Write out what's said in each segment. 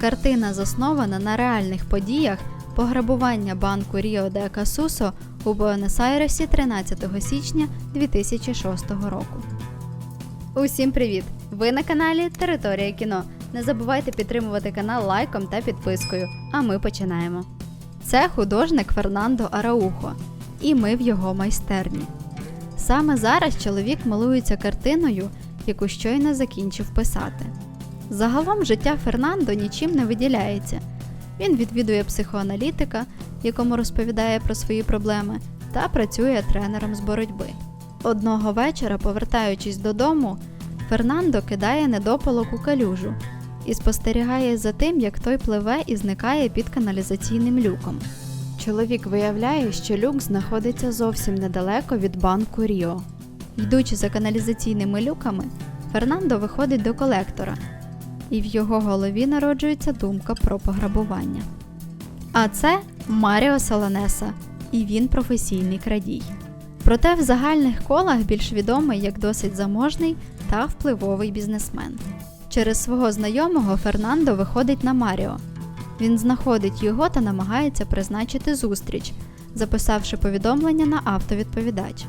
Картина заснована на реальних подіях пограбування банку Ріо де Касусо у Буенос-Айресі 13 січня 2006 року. Усім привіт! Ви на каналі Територія кіно. Не забувайте підтримувати канал лайком та підпискою. А ми починаємо. Це художник Фернандо Араухо, і ми в його майстерні. Саме зараз чоловік малується картиною, яку щойно закінчив писати. Загалом життя Фернандо нічим не виділяється. Він відвідує психоаналітика, якому розповідає про свої проблеми, та працює тренером з боротьби. Одного вечора, повертаючись додому, Фернандо кидає недопалок у калюжу і спостерігає за тим, як той пливе і зникає під каналізаційним люком. Чоловік виявляє, що люк знаходиться зовсім недалеко від банку Ріо. Йдучи за каналізаційними люками, Фернандо виходить до колектора, і в його голові народжується думка про пограбування. А це Маріо Солонеса, і він професійний крадій. Проте в загальних колах більш відомий як досить заможний та впливовий бізнесмен. Через свого знайомого Фернандо виходить на Маріо. Він знаходить його та намагається призначити зустріч, записавши повідомлення на автовідповідач.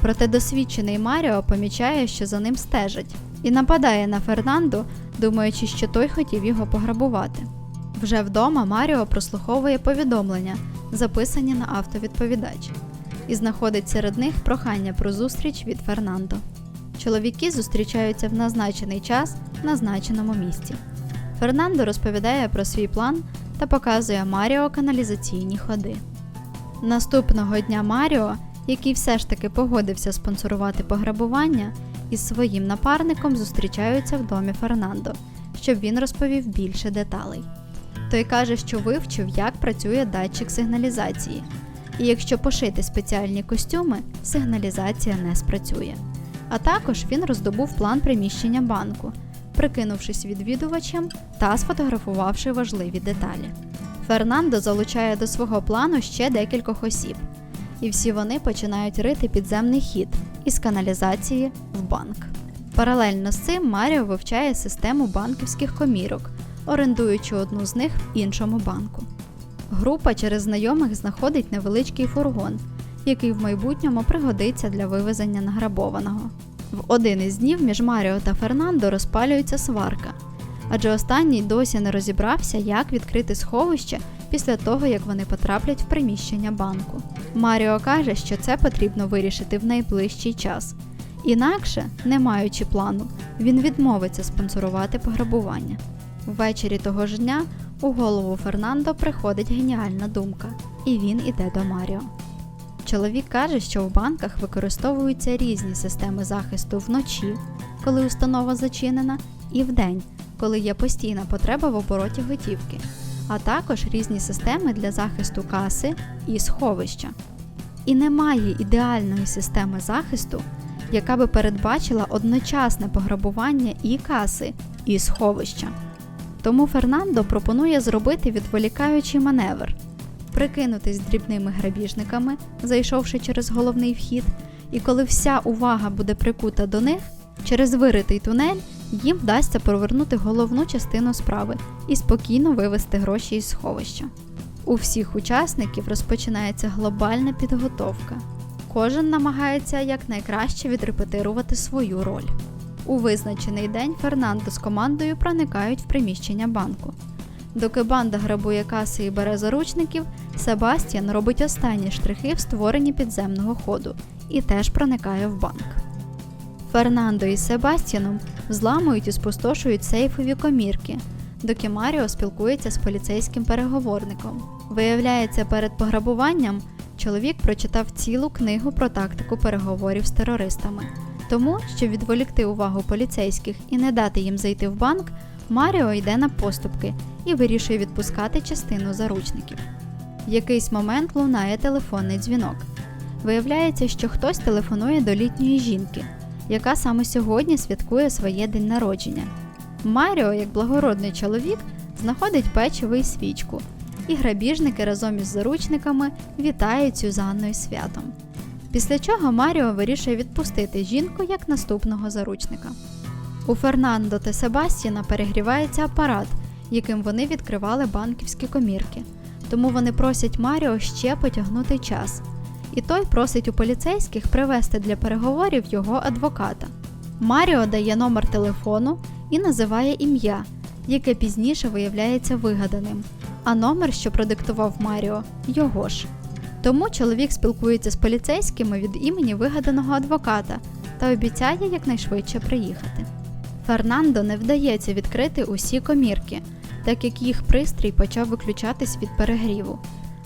Проте досвідчений Маріо помічає, що за ним стежать, і нападає на Фернандо, думаючи, що той хотів його пограбувати. Вже вдома Маріо прослуховує повідомлення, записані на автовідповідач, і знаходить серед них прохання про зустріч від Фернандо. Чоловіки зустрічаються в назначений час в назначеному місці. Фернандо розповідає про свій план та показує Маріо каналізаційні ходи. Наступного дня Маріо, який все ж таки погодився спонсорувати пограбування, із своїм напарником зустрічаються в домі Фернандо, щоб він розповів більше деталей. Той каже, що вивчив, як працює датчик сигналізації, і якщо пошити спеціальні костюми, сигналізація не спрацює. А також він роздобув план приміщення банку, прикинувшись відвідувачем та сфотографувавши важливі деталі. Фернандо залучає до свого плану ще декількох осіб, і всі вони починають рити підземний хід із каналізації в банк. Паралельно з цим Маріо вивчає систему банківських комірок, орендуючи одну з них в іншому банку. Група через знайомих знаходить невеличкий фургон, який в майбутньому пригодиться для вивезення награбованого. В один із днів між Маріо та Фернандо розпалюється сварка, адже останній досі не розібрався, як відкрити сховище після того, як вони потраплять в приміщення банку. Маріо каже, що це потрібно вирішити в найближчий час. Інакше, не маючи плану, він відмовиться спонсорувати пограбування. Ввечері того ж дня у голову Фернандо приходить геніальна думка, і він іде до Маріо. Чоловік каже, що в банках використовуються різні системи захисту вночі, коли установа зачинена, і вдень, коли є постійна потреба в обороті готівки, а також різні системи для захисту каси і сховища. І немає ідеальної системи захисту, яка би передбачила одночасне пограбування і каси, і сховища. Тому Фернандо пропонує зробити відволікаючий маневр прикинутись дрібними грабіжниками, зайшовши через головний вхід, і коли вся увага буде прикута до них, через виритий тунель їм вдасться провернути головну частину справи і спокійно вивести гроші із сховища. У всіх учасників розпочинається глобальна підготовка. Кожен намагається якнайкраще відрепетирувати свою роль. У визначений день Фернандо з командою проникають в приміщення банку. Доки банда грабує каси і бере заручників, Себастьян робить останні штрихи в створенні підземного ходу і теж проникає в банк. Фернандо із Себастьяном взламують і спустошують сейфові комірки, доки Маріо спілкується з поліцейським переговорником. Виявляється, перед пограбуванням чоловік прочитав цілу книгу про тактику переговорів з терористами. Тому, щоб відволікти увагу поліцейських і не дати їм зайти в банк, Маріо йде на поступки і вирішує відпускати частину заручників. В якийсь момент лунає телефонний дзвінок. Виявляється, що хтось телефонує до літньої жінки, яка саме сьогодні святкує своє день народження. Маріо, як благородний чоловік, знаходить печиво і свічку, і грабіжники разом із заручниками вітають Сюзанну із святом. Після чого Маріо вирішує відпустити жінку як наступного заручника. У Фернандо та Себастьяна перегрівається апарат, яким вони відкривали банківські комірки. Тому вони просять Маріо ще потягнути час. І той просить у поліцейських привезти для переговорів його адвоката. Маріо дає номер телефону і називає ім'я, яке пізніше виявляється вигаданим, а номер, що продиктував Маріо, його ж. Тому чоловік спілкується з поліцейськими від імені вигаданого адвоката та обіцяє якнайшвидше приїхати. Фернандо не вдається відкрити усі комірки, так як їх пристрій почав виключатись від перегріву.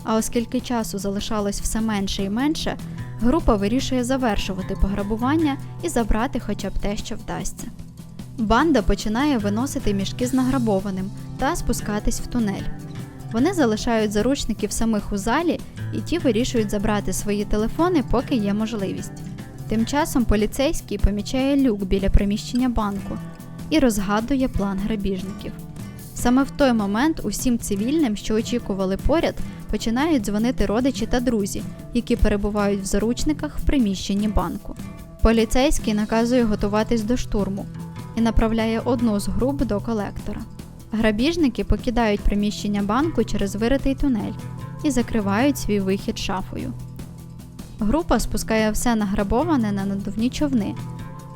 А оскільки часу залишалось все менше і менше, група вирішує завершувати пограбування і забрати хоча б те, що вдасться. Банда починає виносити мішки з награбованим та спускатись в тунель. Вони залишають заручників самих у залі, і ті вирішують забрати свої телефони, поки є можливість. Тим часом поліцейський помічає люк біля приміщення банку і розгадує план грабіжників. Саме в той момент усім цивільним, що очікували поряд, починають дзвонити родичі та друзі, які перебувають в заручниках в приміщенні банку. Поліцейський наказує готуватись до штурму і направляє одну з груп до колектора. Грабіжники покидають приміщення банку через виритий тунель і закривають свій вихід шафою. Група спускає все награбоване на надувні човни,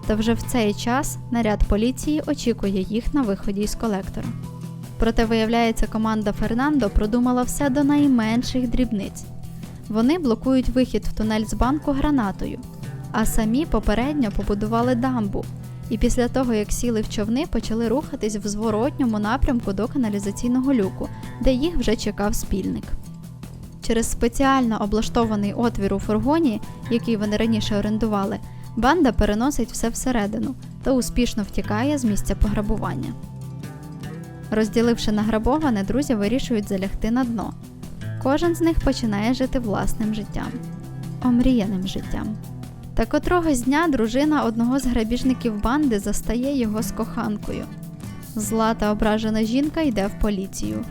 та вже в цей час наряд поліції очікує їх на виході із колектора. Проте, виявляється, команда Фернандо продумала все до найменших дрібниць. Вони блокують вихід в тунель з банку гранатою, а самі попередньо побудували дамбу. І після того, як сіли в човни, почали рухатись в зворотньому напрямку до каналізаційного люку, де їх вже чекав спільник. Через спеціально облаштований отвір у фургоні, який вони раніше орендували, банда переносить все всередину та успішно втікає з місця пограбування. Розділивши награбоване, друзі вирішують залягти на дно. Кожен з них починає жити власним життям, омріяним життям. Та котрогось дня дружина одного з грабіжників банди застає його з коханкою. Зла та ображена жінка йде в поліцію,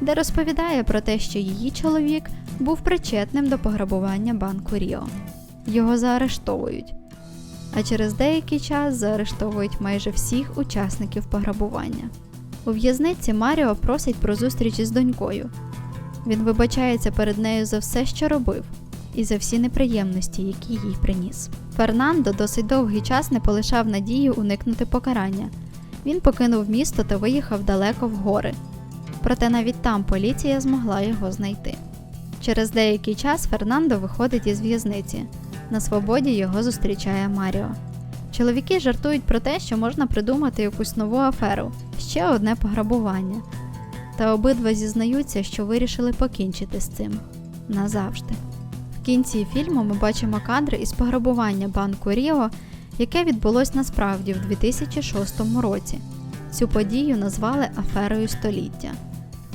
де розповідає про те, що її чоловік був причетним до пограбування банку Ріо. Його заарештовують, а через деякий час заарештовують майже всіх учасників пограбування. У в'язниці Маріо просить про зустріч із донькою. Він вибачається перед нею за все, що робив, і за всі неприємності, які їй приніс. Фернандо досить довгий час не полишав надію уникнути покарання. Він покинув місто та виїхав далеко в гори. Проте навіть там поліція змогла його знайти. Через деякий час Фернандо виходить із в'язниці. На свободі його зустрічає Маріо. Чоловіки жартують про те, що можна придумати якусь нову аферу, ще одне пограбування. Та обидва зізнаються, що вирішили покінчити з цим назавжди. В кінці фільму ми бачимо кадри із пограбування банку Ріо, яке відбулось насправді в 2006 році. Цю подію назвали аферою століття.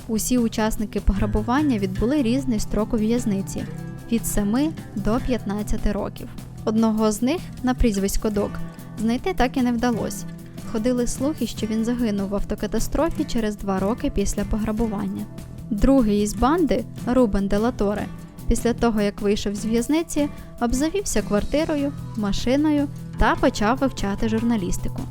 Усі учасники пограбування відбули різний строк у в'язниці від 7 до 15 років. Одного з них на прізвисько Док знайти так і не вдалося. Ходили слухи, що він загинув в автокатастрофі через два роки після пограбування. Другий із банди Рубен Делаторе, після того як вийшов з в'язниці, обзавівся квартирою, машиною та почав вивчати журналістику.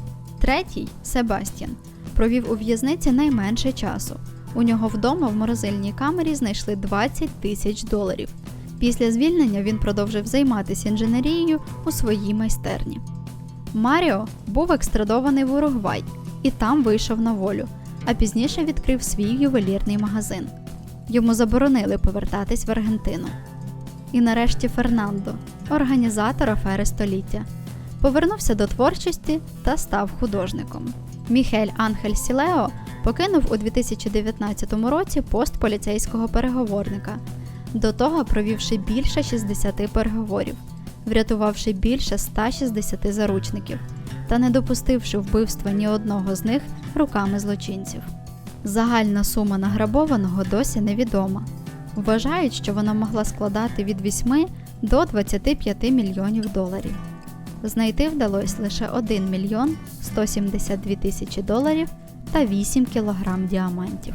Третій Себастьян провів у в'язниці найменше часу. У нього вдома в морозильній камері знайшли 20 тисяч доларів. Після звільнення він продовжив займатися інженерією у своїй майстерні. Маріо був екстрадований в Уругвай і там вийшов на волю, а пізніше відкрив свій ювелірний магазин. Йому заборонили повертатись в Аргентину. І нарешті Фернандо, організатор афери століття, повернувся до творчості та став художником. Міхель Анхель Сілео покинув у 2019 році пост поліцейського переговорника, до того провівши більше 60 переговорів, врятувавши більше 160 заручників та не допустивши вбивства ні одного з них руками злочинців. Загальна сума награбованого досі невідома. Вважають, що вона могла складати від 8 до 25 мільйонів доларів. Знайти вдалося лише 1 мільйон 172 тисячі доларів та 8 кілограм діамантів.